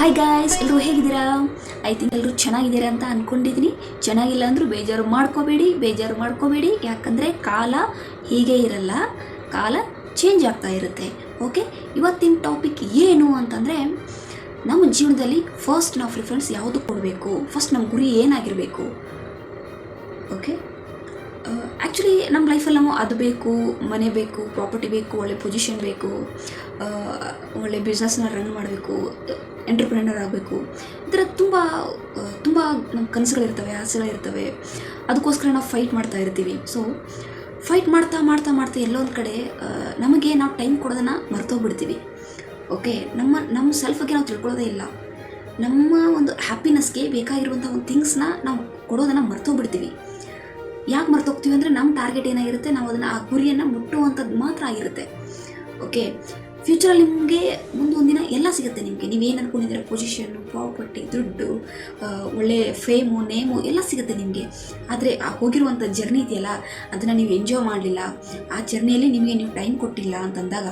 Hi guys ಎಲ್ಲರೂ ಹೇಗಿದ್ದೀರಾ? I think ಎಲ್ಲರೂ ಚೆನ್ನಾಗಿದ್ದೀರಾ ಅಂತ ಅಂದ್ಕೊಂಡಿದ್ದೀನಿ ಚೆನ್ನಾಗಿಲ್ಲ ಅಂದರೂ ಬೇಜಾರು ಮಾಡ್ಕೋಬೇಡಿ ಬೇಜಾರು ಮಾಡ್ಕೋಬೇಡಿ. ಯಾಕಂದರೆ ಕಾಲ ಹೀಗೆ ಇರಲ್ಲ. ಕಾಲ ಚೇಂಜ್ ಆಗ್ತಾ ಇರುತ್ತೆ. ಓಕೆ ಇವತ್ತಿನ ಟಾಪಿಕ್ ಏನು ಅಂತಂದರೆ, ನಮ್ಮ ಜೀವನದಲ್ಲಿ ಫಸ್ಟ್ ನಾವು ಪ್ರಿಫರೆನ್ಸ್ ಯಾವುದು ಕೊಡಬೇಕು? ಫಸ್ಟ್ ನಮ್ಮ ಗುರಿ ಏನಾಗಿರಬೇಕು? ಓಕೆ ಆ್ಯಕ್ಚುಲಿ ನಮ್ಮ ಲೈಫಲ್ಲಿ ನಾವು ಅದು ಬೇಕು, ಮನೆ ಬೇಕು ಪ್ರಾಪರ್ಟಿ ಬೇಕು, ಒಳ್ಳೆ ಪೊಸಿಷನ್ ಬೇಕು ಒಳ್ಳೆ ಬಿಸ್ನೆಸ್ನ ರನ್ ಮಾಡಬೇಕು ಎಂಟರ್ಪ್ರಿನರ್ ಆಗಬೇಕು. ಈ ಥರ ತುಂಬ ತುಂಬ ನಮ್ಮ ಕನಸುಗಳಿರ್ತವೆ, ಆಸೆಗಳಿರ್ತವೆ. ಅದಕ್ಕೋಸ್ಕರ ನಾವು ಫೈಟ್ ಮಾಡ್ತಾ ಇರ್ತೀವಿ. ಸೊ ಫೈಟ್ ಮಾಡ್ತಾ ಮಾಡ್ತಾ ಮಾಡ್ತಾ ಎಲ್ಲೊಂದು ಕಡೆ ನಮಗೆ ನಾವು ಟೈಮ್ ಕೊಡೋದನ್ನು ಮರ್ತೋಗ್ಬಿಡ್ತೀವಿ. ಓಕೆ ನಮ್ಮ ನಮ್ಮ ಸೆಲ್ಫ್ ನಾವು ತಿಳ್ಕೊಳ್ಳೋದೇ ಇಲ್ಲ. ನಮ್ಮ ಒಂದು ಹ್ಯಾಪಿನೆಸ್ಗೆ ಬೇಕಾಗಿರುವಂಥ ಒಂದು ಥಿಂಗ್ಸ್ನ ನಾವು ಕೊಡೋದನ್ನು ಮರ್ತೋಗ್ಬಿಡ್ತೀವಿ. ಯಾಕೆ ಮರ್ತೋಗ್ತೀವಿ ಅಂದರೆ ನಮ್ಮ ಟಾರ್ಗೆಟ್ ಏನಾಗಿರುತ್ತೆ ನಾವು ಅದನ್ನು ಆ ಗುರಿಯನ್ನು ಮುಟ್ಟುವಂಥದ್ದು ಮಾತ್ರ ಆಗಿರುತ್ತೆ. ಓಕೆ ಫ್ಯೂಚರಲ್ಲಿ ನಿಮಗೆ ಮುಂದೊಂದಿನ ಎಲ್ಲ ಸಿಗುತ್ತೆ ನಿಮಗೆ. ನೀವೇನು ಅನ್ಕೊಂಡಿದ್ದೀರ? ಪೊಸಿಷನ್ನು ಪ್ರಾಪರ್ಟಿ ದುಡ್ಡು ಒಳ್ಳೆ ಫೇಮು ನೇಮು ಎಲ್ಲ ಸಿಗುತ್ತೆ ನಿಮಗೆ. ಆದರೆ ಆ ಹೋಗಿರುವಂಥ ಜರ್ನಿ ಇದೆಯಲ್ಲ, ಅದನ್ನು ನೀವು ಎಂಜಾಯ್ ಮಾಡಲಿಲ್ಲ. ಆ ಜರ್ನಿಯಲ್ಲಿ ನಿಮಗೆ ನೀವು ಟೈಮ್ ಕೊಟ್ಟಿಲ್ಲ ಅಂತಂದಾಗ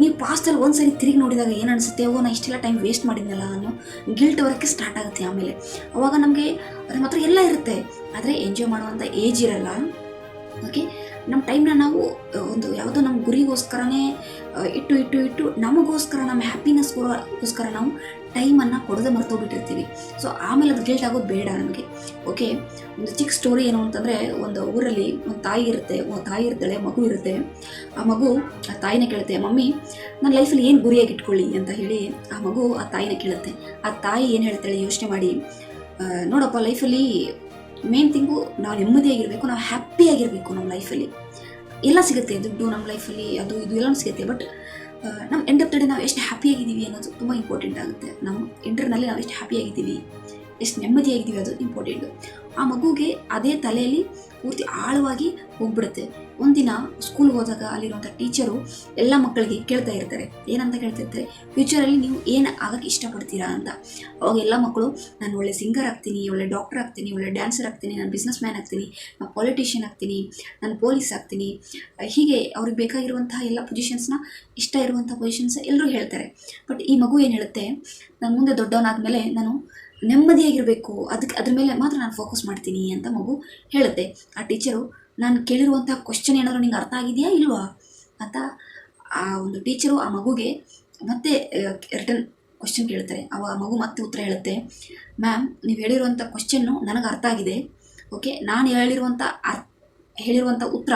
ನೀವು ಪಾಸ್ಟಲ್ಲಿ ಒಂದು ಸರಿ ತಿರುಗಿ ನೋಡಿದಾಗ ಏನು ಅನಿಸುತ್ತೆ? ಓ, ನಾ ಇಷ್ಟೆಲ್ಲ ಟೈಮ್ ವೇಸ್ಟ್ ಮಾಡಿದ್ನಲ್ಲ ಅನ್ನೋ ಗಿಲ್ಟ್ ಬರೋಕ್ಕೆ ಸ್ಟಾರ್ಟ್ ಆಗುತ್ತೆ ಆಮೇಲೆ. ಅವಾಗ ನಮಗೆ ಅದ್ರ ಮಾತ್ರ ಎಲ್ಲ ಇರುತ್ತೆ. ಆದರೆ ಎಂಜಾಯ್ ಮಾಡುವಂಥ ಏಜ್ ಇರಲ್ಲ. ಓಕೆ ನಮ್ಮ ಟೈಮ್ನ ನಾವು ಒಂದು ಯಾವುದೋ ನಮ್ಮ ಗುರಿಗೋಸ್ಕರನೇ ಇಟ್ಟು ಇಟ್ಟು ಇಟ್ಟು ನಮಗೋಸ್ಕರ, ನಮ್ಮ ಹ್ಯಾಪಿನೆಸ್ಗೋಸ್ಕರ ನಾವು ಟೈಮನ್ನು ಕೊಡದೆ ಮರ್ತೋಗ್ಬಿಟ್ಟಿರ್ತೀವಿ. ಸೊ ಆಮೇಲೆ ಅದು ಗಿಲ್ಟ್ ಆಗೋದು ಬೇಡ ನಮಗೆ. ಓಕೆ ಒಂದು ಚಿಕ್ಕ ಸ್ಟೋರಿ ಏನು ಅಂತಂದರೆ, ಒಂದು ಊರಲ್ಲಿ ಒಂದು ತಾಯಿ ಇರುತ್ತೆ, ಒಂದು ತಾಯಿ ಇರ್ತಾಳೆ, ಮಗು ಇರುತ್ತೆ. ಆ ಮಗು, ಆ ತಾಯಿನ ಕೇಳುತ್ತೆ, ಮಮ್ಮಿ ನನ್ನ ಲೈಫಲ್ಲಿ ಏನು ಗುರಿಯಾಗಿ ಇಟ್ಕೊಳ್ಳಿ ಅಂತ ಹೇಳಿ ಆ ಮಗು ಆ ತಾಯಿನ ಕೇಳುತ್ತೆ. ಆ ತಾಯಿ ಏನು ಹೇಳ್ತಾಳೆ ಯೋಚನೆ ಮಾಡಿ ನೋಡಪ್ಪ ಲೈಫಲ್ಲಿ ಮೇನ್ ಥಿಂಗು ನಾವು ನೆಮ್ಮದಿಯಾಗಿರಬೇಕು, ನಾವು ಹ್ಯಾಪಿಯಾಗಿರಬೇಕು ನಮ್ಮ ಲೈಫಲ್ಲಿ ಎಲ್ಲ ಸಿಗುತ್ತೆ, ದುಡ್ಡು ನಮ್ಮ ಲೈಫಲ್ಲಿ ಅದು ಇದು ಎಲ್ಲನೂ ಸಿಗುತ್ತೆ ಬಟ್ ನಮ್ಮ ಎಂಡ್ ಆಫ್ ದ ಡೇ ನಾವು ಎಷ್ಟು ಹ್ಯಾಪಿಯಾಗಿದ್ದೀವಿ ಅನ್ನೋದು ತುಂಬ ಇಂಪಾರ್ಟೆಂಟ್ ಆಗುತ್ತೆ. ನಮ್ಮ ಇಂಟರ್ನಲ್ಲಿ ನಾವು ಎಷ್ಟು ಹ್ಯಾಪಿಯಾಗಿದ್ದೀವಿ ಎಷ್ಟು ನೆಮ್ಮದಿಯಾಗಿದ್ದೀವಿ ಅದು ಇಂಪಾರ್ಟೆಂಟು ಆ ಮಗುಗೆ ಅದೇ ತಲೆಯಲ್ಲಿ ಪೂರ್ತಿ ಆಳವಾಗಿ ಹೋಗ್ಬಿಡುತ್ತೆ. ಒಂದಿನ ಸ್ಕೂಲ್ಗೆ ಹೋದಾಗ ಅಲ್ಲಿರುವಂಥ ಟೀಚರು ಎಲ್ಲ ಮಕ್ಕಳಿಗೆ ಕೇಳ್ತಾ ಇರ್ತಾರೆ. ಏನಂತ ಕೇಳ್ತಿರ್ತಾರೆ ಫ್ಯೂಚರಲ್ಲಿ ನೀವು ಏನು ಆಗಕ್ಕೆ ಇಷ್ಟಪಡ್ತೀರಾ ಅಂತ. ಅವಾಗ ಎಲ್ಲ ಮಕ್ಕಳು, ನಾನು ಒಳ್ಳೆ ಸಿಂಗರ್ ಆಗ್ತೀನಿ, ಒಳ್ಳೆ ಡಾಕ್ಟರ್ ಆಗ್ತೀನಿ, ಒಳ್ಳೆ ಡ್ಯಾನ್ಸರ್ ಆಗ್ತೀನಿ, ನಾನು ಬಿಸ್ನೆಸ್ ಮ್ಯಾನ್ ಆಗ್ತೀನಿ, ನಾನು ಪಾಲಿಟಿಷಿಯನ್ ಆಗ್ತೀನಿ, ನಾನು ಪೊಲೀಸ್ ಆಗ್ತೀನಿ. ಹೀಗೆ ಅವ್ರಿಗೆ ಬೇಕಾಗಿರುವಂತಹ ಎಲ್ಲ ಪೊಸಿಷನ್ಸ್ನ ಇಷ್ಟ ಇರುವಂಥ ಪೊಸಿಷನ್ಸ್ ಎಲ್ಲರೂ ಹೇಳ್ತಾರೆ. ಬಟ್ ಈ ಮಗು ಏನು ಹೇಳುತ್ತೆ? ನಾನು ಮುಂದೆ ದೊಡ್ಡವನಾದ ಮೇಲೆ ನಾನು ನೆಮ್ಮದಿಯಾಗಿರಬೇಕು. ಅದಕ್ಕೆ ಅದ್ರ ಮೇಲೆ ಮಾತ್ರ ನಾನು ಫೋಕಸ್ ಮಾಡ್ತೀನಿ ಅಂತ ಮಗು ಹೇಳುತ್ತೆ. ಆ ಟೀಚರು ನಾನು ಕೇಳಿರುವಂಥ ಕ್ವಶನ್ ಏನಾದರೂ ನಿಂಗೆ ಅರ್ಥ ಆಗಿದೆಯಾ ಇಲ್ವಾ? ಅಂತ ಆ ಒಂದು ಟೀಚರು ಆ ಮಗುಗೆ ಮತ್ತೆ ರಿಟರ್ನ್ ಕ್ವಶನ್ ಕೇಳ್ತಾರೆ. ಅವ ಆ ಮಗು ಮತ್ತೆ ಉತ್ತರ ಹೇಳುತ್ತೆ. ಮ್ಯಾಮ್ ನೀವು ಹೇಳಿರುವಂಥ ಕ್ವಶನ್ನು ನನಗೆ ಅರ್ಥ ಆಗಿದೆ. ಓಕೆ ನಾನು ಹೇಳಿರುವಂಥ ಅರ್ ಹೇಳಿರುವಂಥ ಉತ್ತರ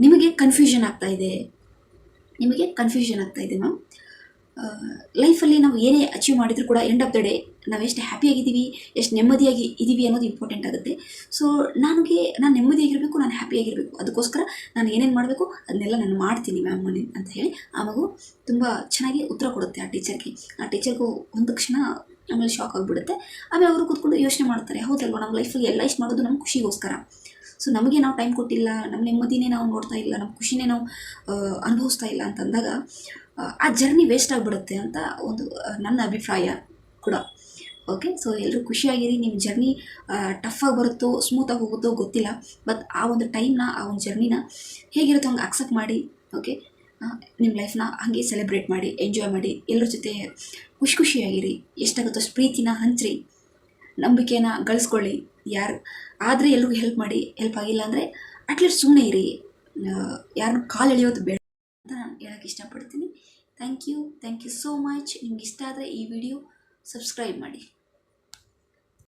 ನಿಮಗೆ ಕನ್ಫ್ಯೂಷನ್ ಆಗ್ತಾ ಇದೆ. ನಿಮಗೆ ಕನ್ಫ್ಯೂಷನ್ ಆಗ್ತಾ ಇದೆ ಮ್ಯಾಮ್ ಲೈಫಲ್ಲಿ ನಾವು ಏನೇ ಅಚೀವ್ ಮಾಡಿದರೂ ಕೂಡ ಎಂಡ್ ಆಫ್ ದ ಡೇ ನಾವು ಎಷ್ಟು ಹ್ಯಾಪಿಯಾಗಿದ್ದೀವಿ ಎಷ್ಟು ನೆಮ್ಮದಿಯಾಗಿ ಇದ್ದೀವಿ ಅನ್ನೋದು ಇಂಪಾರ್ಟೆಂಟ್ ಆಗುತ್ತೆ. ಸೊ ನನಗೆ, ನಾನು ನೆಮ್ಮದಿಯಾಗಿರಬೇಕು ನಾನು ಹ್ಯಾಪಿಯಾಗಿರಬೇಕು ಅದಕ್ಕೋಸ್ಕರ ನಾನು ಏನೇನು ಮಾಡಬೇಕು, ಅದನ್ನೆಲ್ಲ ನಾನು ಮಾಡ್ತೀನಿ ಮ್ಯಾಮ್ ಅಂತ ಹೇಳಿ ಆ ಮಗು ತುಂಬ ಚೆನ್ನಾಗಿ ಉತ್ತರ ಕೊಡುತ್ತೆ ಆ ಟೀಚರ್ಗೆ ಆ ಟೀಚರ್ಗೂ ಒಂದು ಕ್ಷಣ ಆಮೇಲೆ ಶಾಕ್ ಆಗಿಬಿಡುತ್ತೆ. ಆಮೇಲೆ ಅವರು ಕೂತ್ಕೊಂಡು ಯೋಚನೆ ಮಾಡ್ತಾರೆ, ಹೌದಲ್ವ ನಮ್ಮ ಲೈಫಲ್ಲಿ ಎಲ್ಲ ಇಷ್ಟು ಮಾಡೋದು ನಮ್ಮ ಖುಷಿಗೋಸ್ಕರ. ಸೊ ನಮಗೆ ನಾವು ಟೈಮ್ ಕೊಟ್ಟಿಲ್ಲ ನಮ್ಮ ನೆಮ್ಮದಿನೇ ನಾವು ನೋಡ್ತಾ ಇಲ್ಲ ನಮ್ಮ ಖುಷಿನೇ ನಾವು ಅನುಭವಿಸ್ತಾ ಇಲ್ಲ ಅಂತಂದಾಗ ಆ, ಆ ಜರ್ನಿ ವೇಸ್ಟ್ ಆಗಿಬಿಡುತ್ತೆ ಅಂತ ಒಂದು ನನ್ನ ಅಭಿಪ್ರಾಯ ಕೂಡ. ಓಕೆ ಸೊ ಎಲ್ಲರೂ ಖುಷಿಯಾಗಿರಿ ನಿಮ್ಮ ಜರ್ನಿ ಟಫಾಗಿ ಬರುತ್ತೋ ಸ್ಮೂತಾಗಿ ಹೋಗುತ್ತೋ ಗೊತ್ತಿಲ್ಲ ಬಟ್ ಆ ಒಂದು ಟೈಮ್ನ ಆ ಒಂದು ಜರ್ನಿನ ಹೇಗಿರುತ್ತೋ ಹಂಗೆ ಅಕ್ಸೆಪ್ಟ್ ಮಾಡಿ ಓಕೆ ನಿಮ್ಮ ಲೈಫ್ನ ಹಾಗೆ ಸೆಲೆಬ್ರೇಟ್ ಮಾಡಿ ಎಂಜಾಯ್ ಮಾಡಿ ಎಲ್ಲರ ಜೊತೆ ಖುಷಿ ಖುಷಿಯಾಗಿರಿ. ಎಷ್ಟಾಗುತ್ತೋ ಅಷ್ಟು ಪ್ರೀತಿನ ಹಂಚ್ರಿ. ನಂಬಿಕೆನ ಗಳಿಸ್ಕೊಳ್ಳಿ. ಯಾರು, ಆದರೆ ಎಲ್ರಿಗೂ ಹೆಲ್ಪ್ ಮಾಡಿ ಹೆಲ್ಪ್ ಆಗಿಲ್ಲ ಅಂದರೆ ಅಟ್ಲೀಸ್ಟ್ ಸುಮ್ಮನೆ ಇರಿ. ಯಾರನ್ನು ಕಾಲು ಎಳೆಯೋದು ಬೇಡ ಅಂತ ನಾನು ಹೇಳೋಕ್ಕೆ ಇಷ್ಟಪಡ್ತೀನಿ. Thank you thank you so much ನಿಮ್ಗೆ ಇಷ್ಟ ಆದರೆ ಈ ವಿಡಿಯೋ ಸಬ್ಸ್ಕ್ರೈಬ್ ಮಾಡಿ.